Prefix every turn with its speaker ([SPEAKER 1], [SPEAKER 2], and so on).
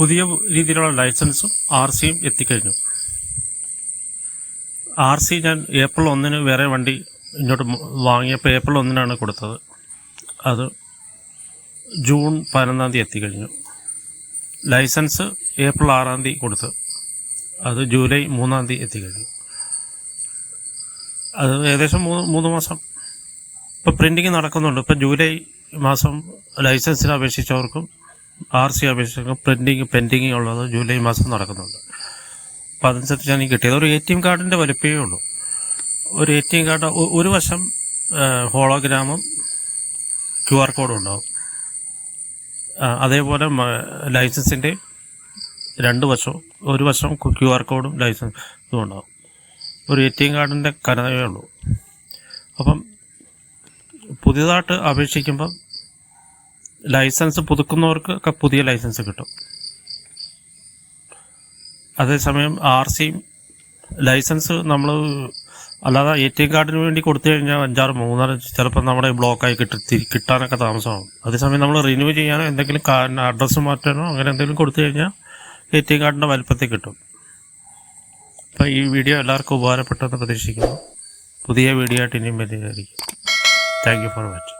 [SPEAKER 1] പുതിയ രീതിയിലുള്ള ലൈസൻസും ആർ സിയും എത്തിക്കഴിഞ്ഞു. ആർ സി ഞാൻ ഏപ്രിൽ ഒന്നിന് വേറെ വണ്ടി ഇങ്ങോട്ട് വാങ്ങിയപ്പോൾ ഏപ്രിൽ ഒന്നിനാണ് കൊടുത്തത്. അത് ജൂൺ പതിനൊന്നാം തീയതി എത്തിക്കഴിഞ്ഞു. ലൈസൻസ് ഏപ്രിൽ ആറാം തീയതി കൊടുത്തു അത് ജൂലൈ മൂന്നാം തീയതി എത്തിക്കഴിഞ്ഞു. അത് ഏകദേശം മൂന്ന് മൂന്ന് മാസം. ഇപ്പോൾ പ്രിന്റിങ് നടക്കുന്നുണ്ട്. ഇപ്പം ജൂലൈ മാസം ലൈസൻസിന് അപേക്ഷിച്ചവർക്കും ആർ സി അപേക്ഷകൾ പ്രിന്റിങ് പെൻഡിങ് ഉള്ളത് ജൂലൈ മാസം നടക്കുന്നുണ്ട്. അപ്പം അതനുസരിച്ചാണ് ഈ കിട്ടിയത്. ഒരു എ ടി എം കാർഡിന്റെ വലിപ്പമേ ഉള്ളൂ. ഒരു എ ടി എം കാർഡ് ഒരു വശം ഹോളോഗ്രാമും ക്യു ആർ കോഡും ഉണ്ടാവും. അതേപോലെ ലൈസൻസിന്റെ രണ്ട് വശവും ഒരു വശം ക്യു ആർ കോഡും ലൈസൻസും ഉണ്ടാവും. ഒരു എ ടി എം കാർഡിന്റെ കനതയേ ഉള്ളൂ. അപ്പം പുതിയതായിട്ട് അപേക്ഷിക്കുമ്പം ലൈസൻസ് പുതുക്കുന്നവർക്ക് പുതിയ ലൈസൻസ് കിട്ടും. അതേസമയം ആർ സിയും ലൈസൻസ് നമ്മൾ അല്ലാതെ എ ടി എം കാർഡിന് വേണ്ടി കൊടുത്തു കഴിഞ്ഞാൽ അഞ്ചാറ് മൂന്നാറ് ചിലപ്പോൾ നമ്മുടെ ബ്ലോക്കായി കിട്ടി കിട്ടാനൊക്കെ താമസമാകും അതേസമയം നമ്മൾ റിന്യൂ ചെയ്യാനോ എന്തെങ്കിലും അഡ്രസ്സ് മാറ്റാനോ അങ്ങനെ എന്തെങ്കിലും കൊടുത്തു കഴിഞ്ഞാൽ എ ടി എം കാർഡിന്റെ വലുപ്പത്തിൽ കിട്ടും. അപ്പോൾ ഈ വീഡിയോ എല്ലാവർക്കും ഉപകാരപ്പെട്ടെന്ന് പ്രതീക്ഷിക്കുന്നു. പുതിയ വീഡിയോ ആയിട്ട് ഇനിയും വരികയായിരിക്കും താങ്ക് യു ഫോർ വാച്ചിങ്